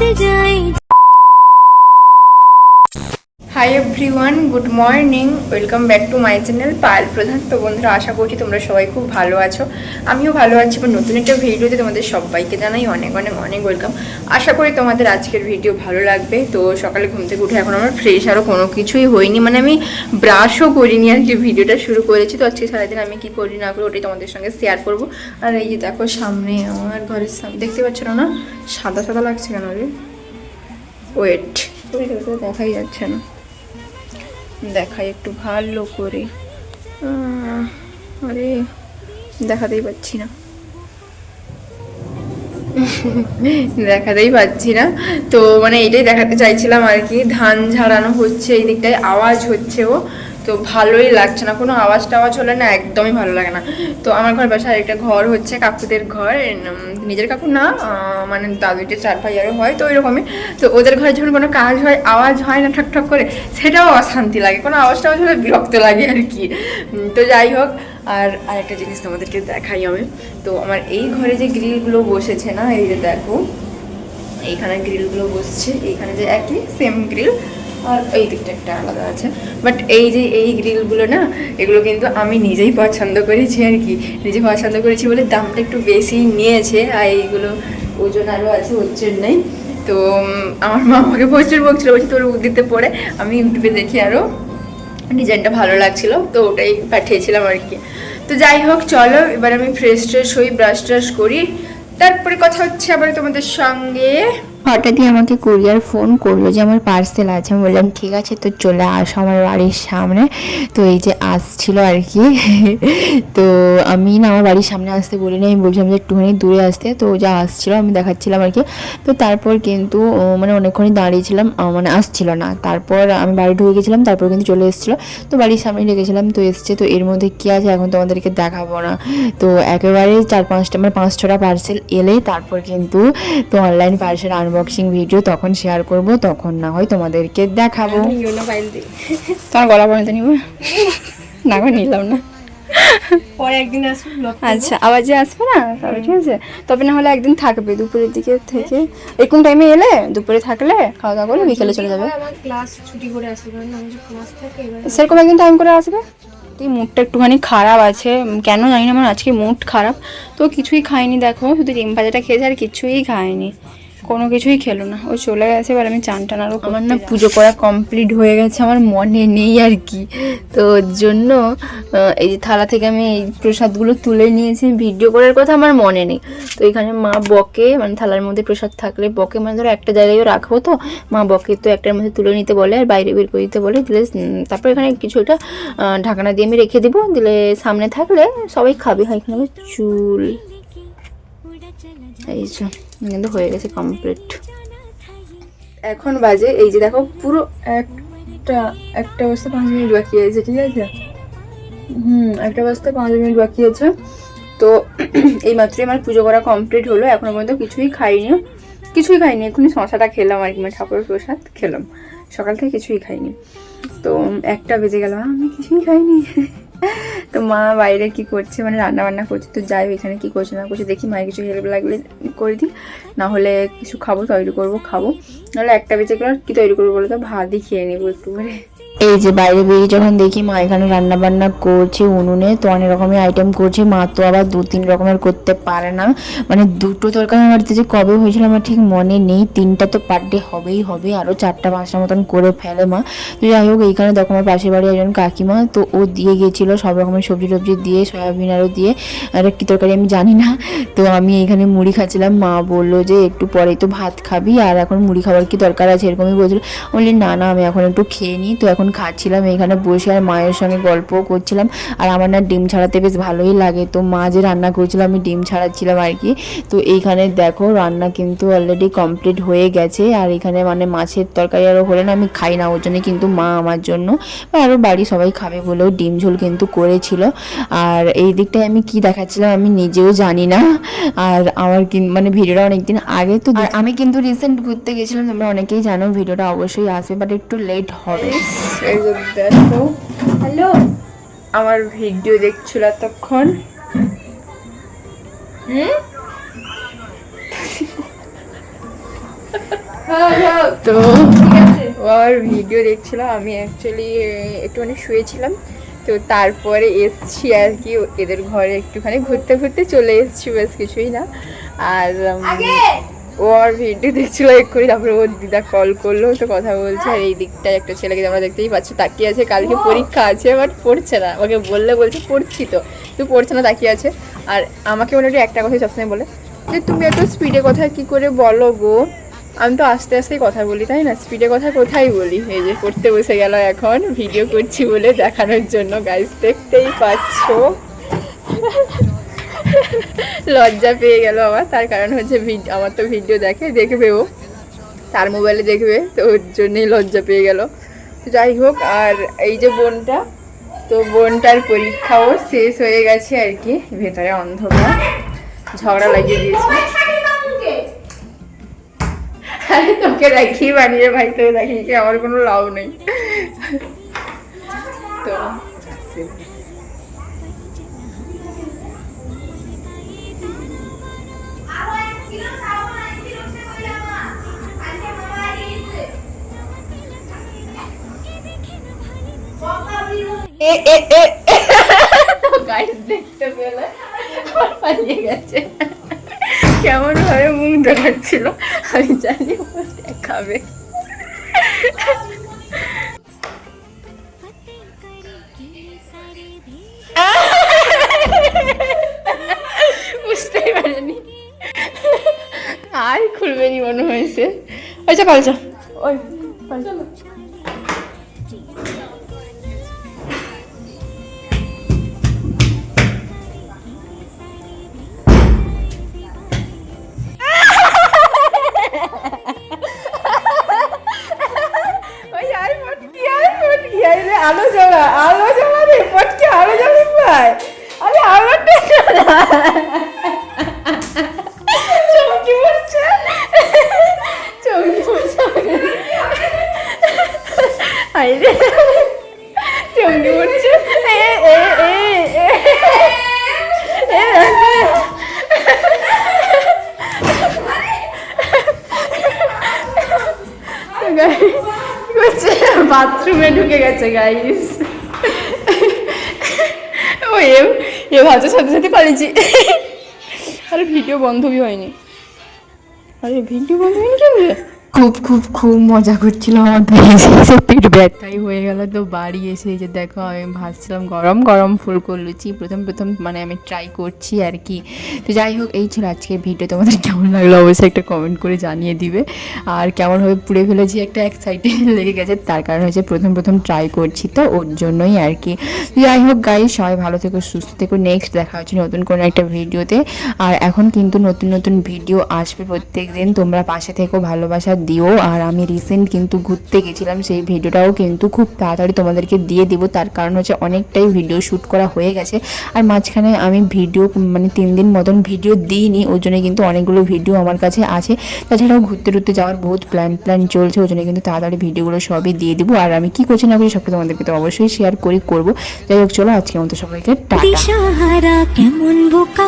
যায় good morning, welcome back to my channel Payel Pradhan. তো বন্ধুরা, আশা করছি তোমরা সবাই খুব ভালো আছো। আমিও ভালো আছি, বা নতুন একটা ভিডিওতে তোমাদের সবাইকে জানাই অনেক অনেক অনেক ওয়েলকাম। আশা করি তোমাদের আজকের ভিডিও ভালো লাগবে। তো সকালে ঘুম থেকে উঠে এখন আমার ফ্রেশ আরও কোনো কিছুই হয়নি। মানে আমি ব্রাশও করিনি আর কি, ভিডিওটা শুরু করেছি। তো আজকে সারাদিন আমি কি করি না করি ওটাই তোমাদের সঙ্গে শেয়ার করব। আর এই যে দেখো, সামনে আমার ঘরের সামনে দেখতে পাচ্ছ না সাদা সাদা লাগছে কেন রে? ওয়েট দেখাই যাচ্ছে না। দেখাই একটু ভালো করে। আরে, দেখাতেই পাচ্ছি না। দেখাতেই পাচ্ছি না। তো মানে এটাই দেখাতে চাইছিলাম আর কি, ধান ঝাড়ানো হচ্ছে, এই দিকটায় আওয়াজ হচ্ছে ও। তো ভালোই লাগছে না। কোনো আওয়াজ টাওয়াজ হলে না একদমই ভালো লাগে না। তো আমার ঘর পাশে আরেকটা ঘর হচ্ছে কাকুদের ঘর। নিজের কাকু না মানে দাদুদের চার ভাই আরও হয়, তো ওইরকমই। তো ওদের ঘরে যখন কোনো কাজ হয়, আওয়াজ হয় না ঠক ঠক করে, সেটাও অশান্তি লাগে। কোনো আওয়াজ টাওয়াজ হলে বিরক্ত লাগে আর কি। তো যাই হোক, আর আরেকটা জিনিস তোমাদেরকে দেখাই আমি। তো আমার এই ঘরে যে গ্রিলগুলো বসেছে না, এই যে দেখো, এইখানে গ্রিলগুলো বসছে, এইখানে যে একই সেম গ্রিল আর এই দিকটা একটা আলাদা আছে। বাট এই যে এই গ্রিলগুলো না, এগুলো কিন্তু আমি নিজেই পছন্দ করেছি আর কি। নিজে পছন্দ করেছি বলে দামটা একটু বেশি নিয়েছে, আর এইগুলো ওজন আরও আছে ওর জন্যই। তো আমার মা আমাকে প্রচুর বকছিল, বলছে, তোর উদ্দিতে পড়ে আমি ইউটিউবে দেখি আরও ডিজাইনটা ভালো লাগছিল। তো ওটাই পাঠিয়েছিলাম আর কি। তো যাই হোক, চলো, এবার আমি ফ্রেশ ট্রেশ হই ব্রাশ ট্রাশ করি। তারপরে কথা হচ্ছে আবার তোমাদের সঙ্গে। হঠাৎই আমাকে কুরিয়ার ফোন করল যে, আমার পার্সেল আছে। আমি বললাম, ঠিক আছে, তো চলে আসো আমার বাড়ির সামনে। তো এই যে আসছিল আর কি। তো আমি না, আমার বাড়ির সামনে আসতে বলিনি। আমি বলছিলাম যে, একটুখানি দূরে আসতে। তো যা আসছিল, আমি দেখাচ্ছিলাম আর কি। তো তারপর কিন্তু মানে অনেকক্ষণই দাঁড়িয়েছিলাম মানে আসছিল না। তারপর আমি বাড়ি ঢুকে গেছিলাম, তারপর কিন্তু চলে এসেছিল। তো বাড়ির সামনে রেখেছিলাম তো এসছে। তো এর মধ্যে কী আছে এখন তোমাদেরকে দেখাবো না। তো একেবারে চার পাঁচটা মানে পাঁচ ছটা পার্সেল এলেই তারপর কিন্তু তো অনলাইন পার্সেল আনবক্সিং ভিডিও তখন শেয়ার করব তখন না হয় তোমাদেরকে দেখাবো। তোমার গলা পর্যন্ত নিব না নিলাম না। পরে একদিন আসব আচ্ছা আবার যে আসবে না তবে ঠিক আছে। তবে না হলে একদিন থাকবে দুপুরের দিকে থেকে। এরকম টাইমে এলে? দুপুরে থাকলে খাওয়া দাওয়া করে বিকেলে চলে যাবে। ক্লাস ছুটি করে আসব কারণ ক্লাস থাকে সেরকম একদিন টাইম করে আসবে? তুই মুডটা একটুখানি খারাপ আছে। কেন জানি না আমার আজকে মুড খারাপ। তো কিছুই খাইনি দেখো। শুধু ডিম ভাজাটা খেয়েছে আর কিছুই খায়নি কোনো কিছুই খেলো না। ও চলে গেছে এবার আমি চান টান আরও আমার না পুজো করা কমপ্লিট হয়ে গেছে আমার মনে নেই আর কি। তো ওর জন্য এই যে থালা থেকে আমি এই প্রসাদগুলো তুলে নিয়েছি। ভিডিও করার কথা আমার মনে নেই। তো এখানে মা বকে মানে থালার মধ্যে প্রসাদ থাকলে বকে মানে ধরো একটা জায়গায়ও রাখব তো মা বকে তো একটার মধ্যে তুলে নিতে বলে আর বাইরে বের করে দিতে বলে। দিলে তারপর এখানে কিছু একটা ঢাকনা দিয়ে আমি রেখে দিব। দিলে সামনে থাকলে সবাই খাবে হয় এখানে চুল এই কিন্তু হয়ে গেছে কমপ্লিট এখন বাজে, এই যে দেখো, পুরো একটা একটা অবস্থা পাঁচ মিনিট বাকি আছে, ঠিক আছে? হুম, একটা অবস্থা পাঁচ মিনিট বাকি আছে। তো এই মাত্রই আমার পুজো করা কমপ্লিট হলো, এখনও পর্যন্ত কিছুই খাইনি। কিছুই খাইনি এখনই শশাটা খেলাম আর কি মানে ঠাকুরের প্রসাদ খেলাম। সকাল থেকে কিছুই খাইনি। তো একটা বেজে গেল, আমি কিছুই খাইনি। তো মা বাইরে কি করছে? মানে রান্না বান্না করছে। তো যাই এখানে কি করছে না করছে দেখি মায়ের কিছু হেল্প লাগলে করে দিই। না হলে কিছু খাব, তৈরি করব, খাব। নাহলে একটা বেঁচে গেলে কি তৈরি করব বলে তো ভাতই খেয়ে নেব একটু করে। এই যে বাইরে বেরিয়ে যখন দেখি মা এখানে রান্না বান্না করছে, উনুনে তো অনেক রকমের আইটেম করছে, মা তো আবার দু তিন রকমের করতে পারে না। মানে দুটো তরকারি বাড়িতে যে কবে হয়েছিল আমার ঠিক মনে নেই। তিনটা তো পার ডে হবেই হবে আরও চারটা পাঁচটা মতন করে ফেলে মা। তো যাই হোক, এইখানে দেখো আমার পাশের বাড়ি একজন কাকিমা, তো ও দিয়ে গিয়েছিল সব রকমের সবজি টবজি দিয়ে, সয়াবিন আরও দিয়ে। আর কি তরকারি আমি জানি না। তো আমি এখানে মুড়ি খাচ্ছিলাম, মা বলল যে একটু পরেই তো ভাত খাবি, আর এখন মুড়ি খাবার কি দরকার আছে? এরকমই বলছিল। বললি না না, আমি এখন একটু খেয়ে নিই। তো এখন খাচ্ছিলাম এখানে বসে আর মায়ের সঙ্গে গল্প করছিলাম। আর আমার না ডিম ছাড়াতে বেশ ভালোই লাগে। তো মা যে রান্না করছিল আমি ডিম ছাড়াচ্ছিলাম আর কি। তো এইখানে দেখো রান্না কিন্তু অলরেডি কমপ্লিট হয়ে গেছে। আর এখানে মানে মাছের তরকারি আরও হলে না আমি খাই না ওর জন্য কিন্তু মা আমার জন্য। বা আরও বাড়ি সবাই খাবে বলেও ডিম ঝোল কিন্তু করেছিল। আর এই দিকটায় আমি কি দেখাচ্ছিলাম আমি নিজেও জানি না। আর আমার মানে ভিডিওটা অনেকদিন আগে তো আমি কিন্তু রিসেন্ট ঘুরতে গেছিলাম তোমরা অনেকেই জানো ভিডিওটা অবশ্যই আসবে বাট একটু লেট হবে। এই যে দেখো। হ্যালো। আমার ভিডিও দেখছিল তখন হুম? তো ওর ভিডিও দেখছিলাম আমি অ্যাকচুয়ালি একটুখানি শুয়েছিলাম। তো তারপরে এসছি আর কি এদের ঘরে একটুখানি ঘুরতে ঘুরতে চলে এসছি বেশ কিছুই না। আর ও আর ভিডিও দেখছিল এক্ষুনি তারপরে ওর দিদা কল করল তো কথা বলছে আর এই দিকটায় একটা ছেলেকে তোমরা দেখতেই পাচ্ছ তাকিয়ে আছে কালকে পরীক্ষা আছে বাট পড়ছে না। ওকে বললে বলছে পড়ছি তো। তুই পড়ছে না তাকিয়ে আছে। আর আমাকে মোটামুটি একটা কথা সবসময় বলে যে তুমি এত স্পিডে কথা কি করে বলো গো? আমি তো আস্তে আস্তেই কথা বলি তাই না? স্পিডে কথা কোথায় বলি? এই যে পড়তে বসে গেল এখন ভিডিও করছি বলে দেখানোর জন্য গাইজ দেখতেই পাচ্ছ। লজ্জা পেয়ে গেল আমার। তার কারণ হচ্ছে আমার তো ভিডিও দেখে, দেখবে ও। তার মোবাইলে দেখবে, তো ওর জন্যই লজ্জা পেয়ে গেল। তো যাই হোক, আর এই যে বোনটা, তো বোনটার পরীক্ষাও শেষ হয়ে গেছে আর কি। ভেতরে অন্ধকার। ঝগড়া লাগিয়ে দিয়েছে। আরে তোকে বানিয়ে ভাই, তোকে কি? আমার কোনো লাভ নেই। তো এ এ এ দেখতে গেছে। কেমন ভাবে মুখ দেখাচ্ছিল, আমি জানি দেখাবে। বুঝতেই পারেনি। আর খুলবে মনে হয়েছে। আচ্ছা পালচা ওই পালচা রে আলো জ্বলা আলো জ্বলা পটকে আলো জ্বলা আরে আলোটা চমকি পড়ছে। চমকি পড়ছে। আরে রে চমকি পড়ছে এ এ এ এ এ বাথরুমে ঢুকে গেছে গাইস ও, এ ভাজার সাথে সাথে পালিয়েছি। আরে ভিডিও বন্ধই হয়নি। আরে ভিডিও বন্ধ হয়নি রে? খুব খুব খুব মজা করছিলাম আমার এসে এসে পেট ব্যথাই হয়ে গেল তো বাড়ি এসে যে দেখো আমি ভাবছিলাম গরম গরম ফুলকো লুচি প্রথম প্রথম মানে আমি ট্রাই করছি আর কি। তো যাই হোক এই ছিল আজকের ভিডিও তোমাদের কেমন লাগল অবশ্যই একটা কমেন্ট করে জানিয়ে দিবে। আর কেমনভাবে পুড়ে ফেলেছি একটা এক সাইডে লেগে গেছে তার কারণ হচ্ছে প্রথম প্রথম ট্রাই করছি তো ওর জন্যই আর কি। যাই হোক গাই সবাই ভালো থেকো সুস্থ থেকো। নেক্সট দেখা হচ্ছে নতুন কোনো একটা ভিডিওতে আর এখন কিন্তু নতুন নতুন ভিডিও আসবে প্রত্যেক দিন তোমরা পাশে থেকো ভালোবাসা দিও। আর আমি রিসেন্ট কিন্তু ঘুরতে গেছিলাম, সেই ভিডিওটাও কিন্তু খুব তাড়াতাড়ি তোমাদেরকে দিয়ে দিব। তার কারণ হচ্ছে অনেকটাই ভিডিও শ্যুট করা হয়ে গেছে। আর মাঝখানে আমি ভিডিও মানে তিন দিন মতন ভিডিও দিইনি ওই জন্য কিন্তু অনেকগুলো ভিডিও আমার কাছে আছে। তাছাড়াও ঘুরতে টুরতে যাওয়ার বহুত প্ল্যান প্ল্যান চলছে ওই জন্য কিন্তু তাড়াতাড়ি ভিডিওগুলো সবই দিয়ে দিব। আর আমি কি করছি না করি সবকে তোমাদেরকে তো অবশ্যই শেয়ার করি, করব। যাই হোক, চলো আজকের মতো সবাইকে টাটা। কেমন বোকা?